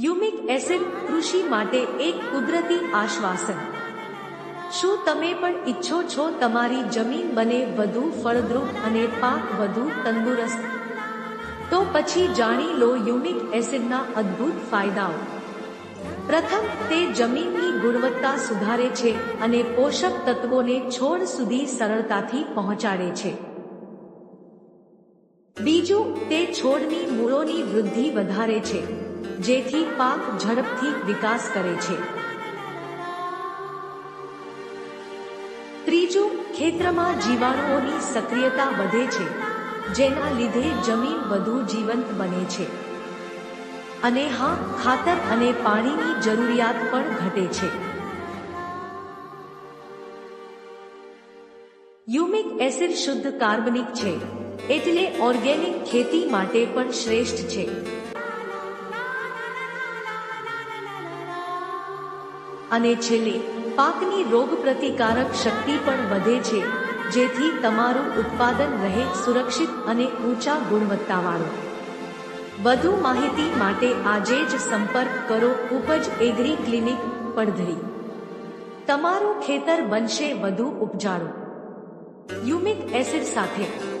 યુમિક acid કૃષિ માટે એક કુદરતી આશ્વાસન. શું તમે પણ ઈચ્છો છો તમારી જમીન બને વધુ ફળદ્રુપ અને પાક વધુ તંદુરસ્ત? તો પછી જાણી લો યુમિક એસિડના અદ્ભુત ફાયદાઓ. પ્રથમ, તે જમીનની ગુણવત્તા સુધારે છે અને પોષક તત્વોને છોડ સુધી સરળતાથી પહોંચાડે છે. બીજું, તે છોડની મૂળોની વૃદ્ધિ વધારે છે. જેથી પાક ઝડપથી વિકાસ કરે છે. ત્રીજું, ખેતરમાં જીવાણુઓની સક્રિયતા વધે છે, જેના લીધે જમીન વધુ જીવંત બને છે. અને હા, ખાતર અને પાણીની જરૂરિયાત પણ ઘટે છે. યુમિક એસિડ શુદ્ધ કાર્બનિક છે, એટલે ઓર્ગેનિક ખેતી માટે પણ શ્રેષ્ઠ છે. અને છેલ્લે, પાકની રોગ પ્રતિકારક શક્તિ પણ વધે છે, જેથી તમારું ઉત્પાદન રહે સુરક્ષિત અને ઊંચા ગુણવત્તાવાળું. વધુ માહિતી માટે આજે જ સંપર્ક કરો ઉપજ એગ્રી ક્લિનિક, પડધરી. તમારું ખેતર બનશે વધુ ઉપજાળું. યુમિક એસિડ સાથે